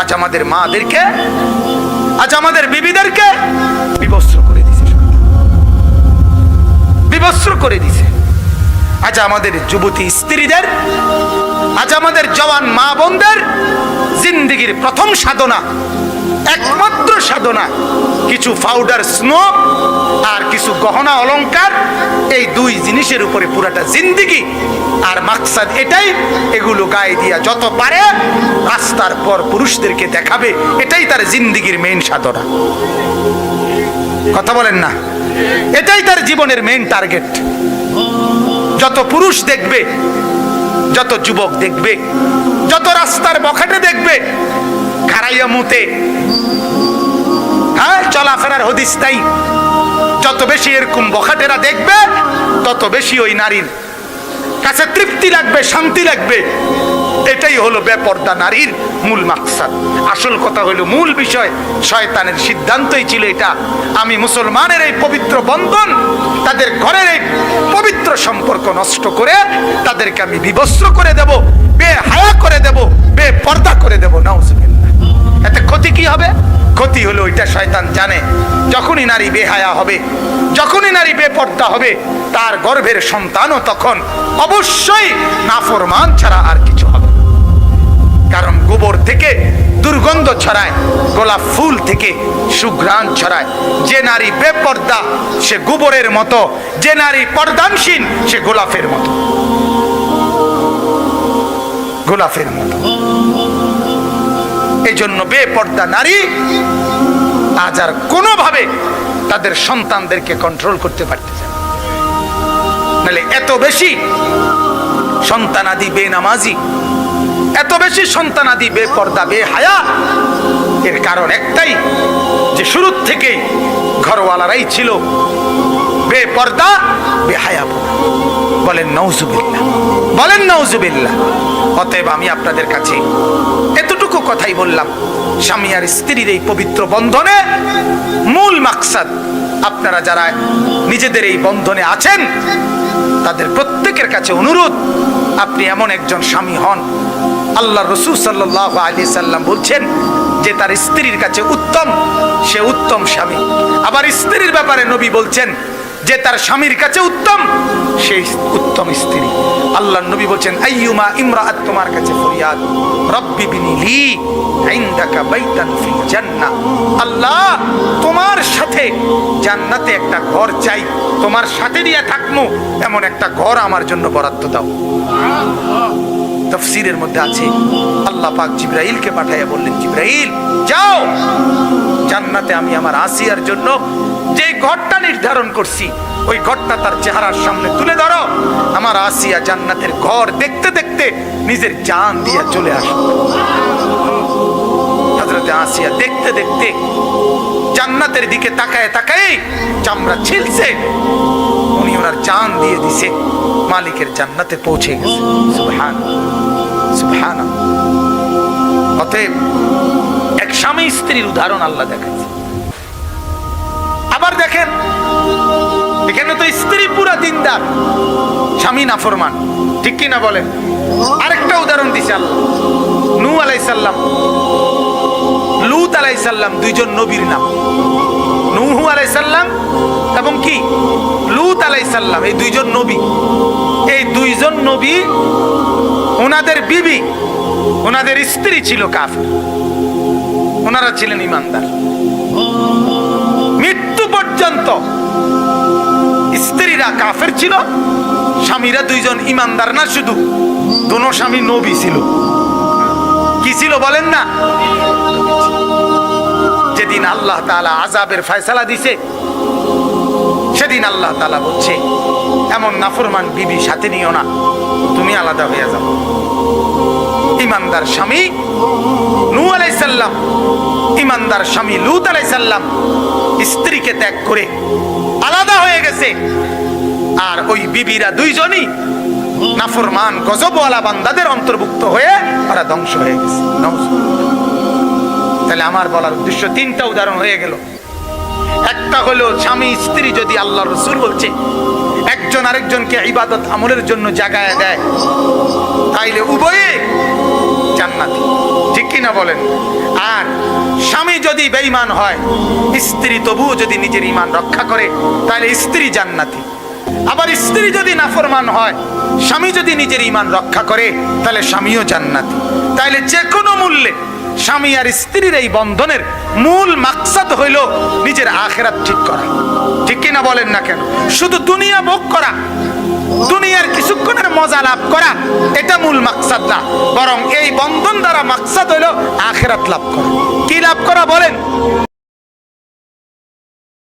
আজ আমাদের মাদেরকে, আজ আমাদের বিবিদেরকে বিবস্ত্র করে দিছে। বিবস্ত্র করে দিছে। আজ আমাদের যুবতী স্ত্রীদের, আজ আমাদের জওয়ান মা বোনদের জিন্দিগির প্রথম সাধনা একমাত্র সাধনা, কিছু পাউডার স্নো আর কিছু গহনা অলংকার, এই দুই জিনিসের উপরে পুরাটা জিন্দিগি। আর মাকসাদ এটাই, এগুলো গায়ে দিয়া যত পারে, রাস্তার পর পুরুষদেরকে দেখাবে, এটাই তার জিন্দিগির মেইন সাধনা। কথা বলেন না? এটাই তার জীবনের মেইন টার্গেট যত পুরুষ দেখবে, যত যুবক দেখবে, যত রাস্তার বখাটে দেখবে খারাইয়া মুতে। হ্যাঁ চলাফেরার হদিস নাই। যত বেশি এরকম বখাটেরা দেখবে, তত বেশি ওই নারীর কাছে তৃপ্তি লাগবে, শান্তি লাগবে। এটাই হলো বেপর্দা নারীর মূল মাকসাদ। আসল কথা হলো মূল বিষয়, শয়তানের সিদ্ধান্তই ছিল এটা। আমি মুসলমানের এই পবিত্র বন্ধন, তাদের ঘরের এই পবিত্র সম্পর্ক নষ্ট করে তাদেরকে আমি বিবস্ত্র করে দেব। বেহায়া নারী বেহায়া হবে, যখনই নারী বেপর্দা হবে, তার গর্ভের সন্তানও তখন অবশ্যই নাফরমান ছাড়া আর কিছু হবে কারণ গোবর থেকে দুর্গন্ধ ছড়ায়, গোলাপ ফুল থেকে সুঘ্রাণ ছড়ায়। যে নারী বেপর্দা, সে গোবরের মতো, যে নারী পর্দানসীন সে গোলাপের মতো। গোলাপের মতো। এই জন্য বেপর্দা নারী আজ আর কোনোভাবে তাদের সন্তানদেরকে কন্ট্রোল করতে পারতেছে নাহলে এত বেশি সন্তানাদি বেনামাজি, এত বেশি সন্তানাদি বেপর্দা, বেহায়া, এর কারণ একটাই যে শুরুর থেকেই ঘরওয়ালারাই ছিল বেপর্দা বেহায়া বলেন নৌজুবিল্লা বলেন নৌজুবিল্লা অতএব আমি আপনাদের কাছে এতটুকু কথাই বললাম। স্বামী আর স্ত্রীর এই পবিত্র বন্ধনে মূল মাকসাদ, আপনারা যারা নিজেদের এই বন্ধনে আছেন, তাদের প্রত্যেকের কাছে অনুরোধ, আপনি এমন একজন স্বামী হন। আল্লাহ রসুল সাল্লাহ আলি সাল্লাম বলছেন যে, তার স্ত্রীর কাছে উত্তম, সে উত্তম স্বামী। আবার স্ত্রীর ব্যাপারে নবী বলছেন যে তার স্বামীর কাছে উত্তম, সেই উত্তম স্ত্রী। আল্লাহ নবী বলছেন, আইয়ুমা ইমরাআত, তোমার কাছে ফরিয়াদ। রব্বি বিনিলি ইনদাকা বাইতান ফিল জান্নাহ। আল্লাহ, তোমার সাথে জান্নাতে একটা ঘর চাই, তোমার সাথে দিয়ে থাকমু, এমন একটা ঘর আমার জন্য বরাদ্দ দাও। তফসিরের মধ্যে আছে। আল্লাহ পাক জিব্রাইলকে পাঠাইয়া বললেন, জিব্রাইল, যাও। জান্নাতে আমি আমার আসিয়ার জন্য যে ঘরটা নির্ধারণ করছি, ওই ঘরটা তার চেহারার সামনে তুলে ধরো। আমার আসিয়া জান্নাতের ঘর দেখতে দেখতে নিজের জান দিয়ে চলে আসবে হজরতে আসিয়া দেখতে দেখতে জান্নাতের দিকে তাকায় তাকায় চামড়া ছিলছে। উনি ওনার জান দিয়ে দিছে। মালিকের জান্নাতে পৌঁছে গেছে। সুবহান এক স্বামী স্ত্রীর উদাহরণ আল্লাহ আবার দেখেন, এখানে তো স্ত্রী পুরা দিনদার, স্বামী ঠিক কি না বলেন? আরেকটা উদাহরণ দিছে আল্লাহ। নূ আলাইসাল্লাম লুত আলাইসাল্লাম দুইজন নবীর নাম। নুহু আলাইসাল্লাম এবং কি? লুত আলাইসাল্লাম এই দুইজন নবী। এই দুইজন নবী, ওনাদের বিবি, ওনাদের স্ত্রী ছিল কাফের। ওনারা ছিলেন ইমানদার। মৃত্যু পর্যন্ত স্ত্রীরা কাফের ছিল, স্বামীরা দুইজন ইমানদার না শুধু, দোনো স্বামী নবী ছিল। কি ছিল বলেন না? যেদিন আল্লাহ তাআলা আজাবের ফয়সালা দিছে সেদিন আল্লাহ তাআলা বলছে, এমন নাফরমান বিবি সাথে নিও না, তুমি আলাদা হয়ে যাও। ইমানদার স্বামী নূ আলাইসাল্লাম ইমানদার স্বামী লুত আলাইসাল্লাম স্ত্রীকে ত্যাগ করে আলাদা হয়ে গেছে। আর ওই বিবিরা দুইজনই নাফরমান, গজবওয়ালা বান্দাদের অন্তর্ভুক্ত হয়ে ওরা ধ্বংস হয়ে গেছে। তাহলে আমার বলার উদ্দেশ্য তিনটা উদাহরণ হয়ে গেল। একটা হলো স্বামী, স্ত্রী যদি আল্লাহ রসুল বলছে, একজন আরেকজনকে ইবাদত আমলের জন্য জাগায় দেয়, তাইলে উভয়ে জান্নাত। ঠিক কি না বলেন? আর স্বামী যদি বেঈমান হয়, স্ত্রী তবুও যদি নিজের ইমান রক্ষা করে তাহলে স্ত্রী জান্নাতি। আবার স্ত্রী যদি নাফরমান হয়, স্বামী যদি নিজের ইমান রক্ষা করে তাহলে স্বামীও জান্নাতি। তাইলে যে কোনো মূল্যে স্বামী আর স্ত্রীর এই বন্ধনের মূল মাকসাদ হইল নিজের আখেরাত ঠিক করা। ঠিক কিনা বলেন না কেন? শুধু দুনিয়া ভোগ করা, দুনিয়ার কিছুক্ষণের মজা লাভ করা, এটা মূল মাকসাদ না। বরং এই বন্ধন দ্বারা মাকসাদ হইল আখেরাত লাভ করা। কি লাভ করা বলেন?